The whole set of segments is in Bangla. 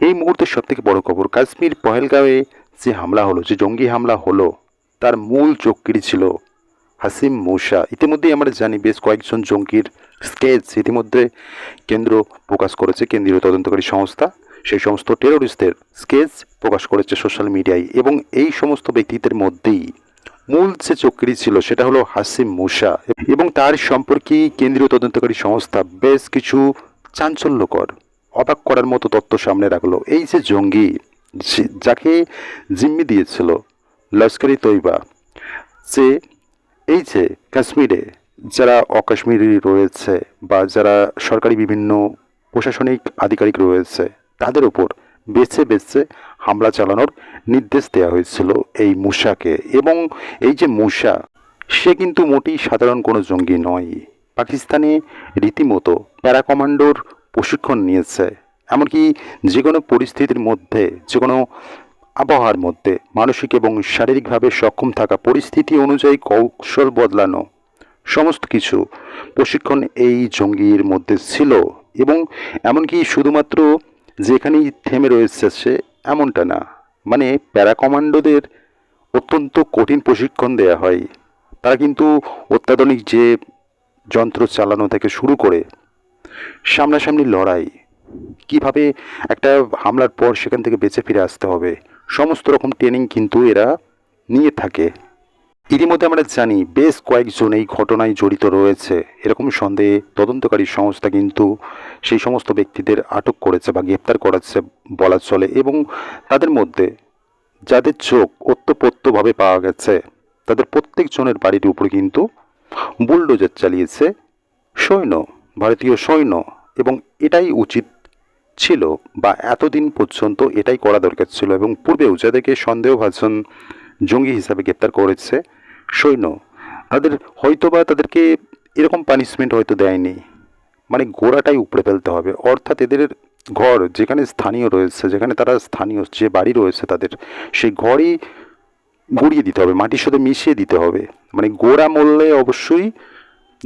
এই মুহূর্তের সব থেকে বড় খবর, কাশ্মীর পহেলগাঁওয়ে যে হামলা হলো, যে জঙ্গি হামলা হলো, তার মূল চক্রী ছিল হাসিম মূসা। ইতিমধ্যেই আমরা জানি বেশ কয়েকজন জঙ্গির স্কেচ ইতিমধ্যে কেন্দ্র প্রকাশ করেছে, কেন্দ্রীয় তদন্তকারী সংস্থা। সেই সমস্ত টেরোরিস্টদের স্কেচ প্রকাশ করেছে সোশ্যাল মিডিয়ায় এবং এই সমস্ত ব্যক্তিদের মধ্যেই মূল যে চক্রী ছিল, সেটা হলো হাসিম মুসা। এবং তার সম্পর্কে কেন্দ্রীয় তদন্তকারী সংস্থা বেশ কিছু চাঞ্চল্যকর অবাক করার মতো তথ্য সামনে রাখল। এই যে জঙ্গি যাকে জিম্মি দিয়েছিল, লস্করি তৈবা যে এই যে কাশ্মীরে যারা অকাশ্মীরি রয়েছে বা যারা সরকারি বিভিন্ন প্রশাসনিক আধিকারিক রয়েছে, তাদের উপর বেছে বেছে হামলা চালানোর নির্দেশ দেওয়া হয়েছিল এই মুসাকে এবং এই যে মুসা সে কিন্তু মোটেই সাধারণ কোনো জঙ্গি নয়। পাকিস্তানে রীতিমতো প্যারা কমান্ডোর প্রশিক্ষণ নিয়েছে। এমনকি যে কোনো পরিস্থিতির মধ্যে যে কোনো আবহাওয়ার মধ্যে মানসিক এবং শারীরিকভাবে সক্ষম থাকা পরিস্থিতি অনুযায়ী কৌশল বদলানো, সমস্ত কিছু প্রশিক্ষণ এই জঙ্গির মধ্যে ছিল এবং এমনকি শুধুমাত্র যেখানেই থেমে রয়েছে সে এমনটা না মানে প্যারা কমান্ডোদের অত্যন্ত কঠিন প্রশিক্ষণ দেয়া হয়। তারা কিন্তু অত্যাধুনিক যে যন্ত্র চালানো থেকে শুরু করে সামনাসামনি লড়াই। কীভাবে একটা হামলার পর সেখান থেকে বেঁচে ফিরে আসতে হবে? সমস্ত রকম ট্রেনিং কিন্তু এরা নিয়ে থাকে। ইতিমধ্যে আমরা জানি বেশ কয়েকজন এই ঘটনায় জড়িত রয়েছে। এরকম সন্দেহে তদন্তকারী সংস্থা কিন্তু সেই সমস্ত ব্যক্তিদের আটক করেছে বা গ্রেপ্তার করাচ্ছে বলা চলে এবং তাদের মধ্যে যাদের চোখ ওতপ্রোতভাবে পাওয়া গেছে, তাদের প্রত্যেকজনের বাড়ির উপরে কিন্তু বুলডোজার চালিয়েছে সৈন্য। ভারতীয় সৈন্য, এবং এটাই উচিত ছিল বা এতদিন পর্যন্ত এটাই করা দরকার ছিল এবং পূর্বেও যাদেরকে সন্দেহভাজন জঙ্গি হিসাবে গ্রেপ্তার করেছে সৈন্য, তাদের হয়তো বা তাদেরকে এরকম পানিশমেন্ট হয়তো দেয়নি। মানে গোড়াটাই উপড়ে ফেলতে হবে। অর্থাৎ এদের ঘর যেখানে স্থানীয় রয়েছে, যেখানে তারা স্থানীয় যে বাড়ি রয়েছে তাদের, সেই ঘরই গুড়িয়ে দিতে হবে, মাটির সাথে মিশিয়ে দিতে হবে। মানে গোড়া মরলে অবশ্যই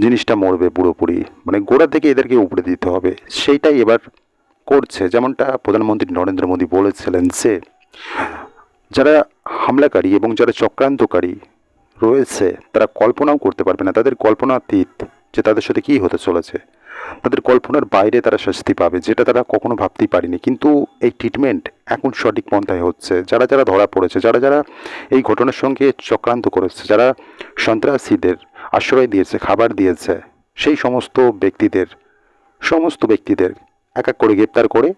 জিনিসটা মরবে পুরোপুরি। মানে গোড়া থেকে এদেরকে উপড়ে দিতে হবে। সেইটাই এবার করছে। যেমনটা প্রধানমন্ত্রী নরেন্দ্র মোদী বলেছিলেন যে, যারা হামলাকারী এবং যারা চক্রান্তকারী রয়েছে, তারা কল্পনাও করতে পারবে না। তাদের কল্পনাতীত যে তাদের সাথে কী হতে চলেছে। তাদের কল্পনার বাইরে তারা শাস্তি পাবে, যেটা তারা কখনো ভাবতেই পারেনি। কিন্তু এই ট্রিটমেন্ট এখন সঠিক পন্থায় হচ্ছে। যারা যারা ধরা পড়েছে, যারা যারা এই ঘটনার সঙ্গে চক্রান্ত করেছে, যারা সন্ত্রাসীদের আশ্রয় দিয়েছে, খাবার দিয়েছে, সেই সমস্ত ব্যক্তিদের সমস্ত ব্যক্তিদের এক এক করে গ্রেপ্তার করে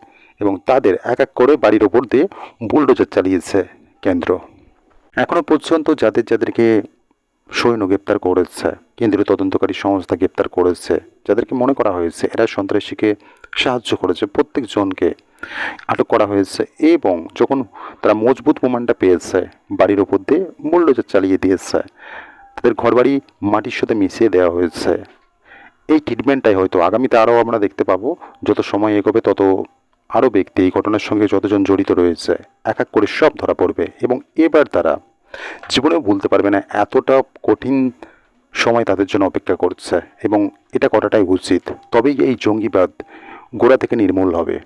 এবং তাদের এক এক করে বাড়ির ওপর দিয়ে বুলডোজার চালিয়েছে কেন্দ্র। এখনও পর্যন্ত যাদের, যাদেরকে সৈন্য গ্রেপ্তার করেছে, কেন্দ্রীয় তদন্তকারী সংস্থা গ্রেপ্তার করেছে, যাদেরকে মনে করা হয়েছে এরা সন্ত্রাসীকে সাহায্য করেছে, প্রত্যেকজনকে আটক করা হয়েছে এবং যখন তারা মজবুত প্রমাণটা পেয়েছে, বাড়ির ওপর দিয়ে বুলডোজার চালিয়ে দিয়েছে তাদের ঘরবাড়ি মাটির সাথে মিশিয়ে দেওয়া হয়েছে। এই ট্রিটমেন্টটাই হয়তো আগামীতে আরও আমরা দেখতে পাবো। যত সময় এগোবে, তত আরও ব্যক্তি এই ঘটনার সঙ্গে যতজন জড়িত রয়েছে, এক এক করে সব ধরা পড়বে এবং এবার তারা জীবনেও ভুলতে পারবে না, এতটা কঠিন সময় তাদের জন্য অপেক্ষা করছে এবং এটা করাটাই উচিত। তবেই এই জঙ্গিবাদ গোড়া থেকে নির্মূল হবে।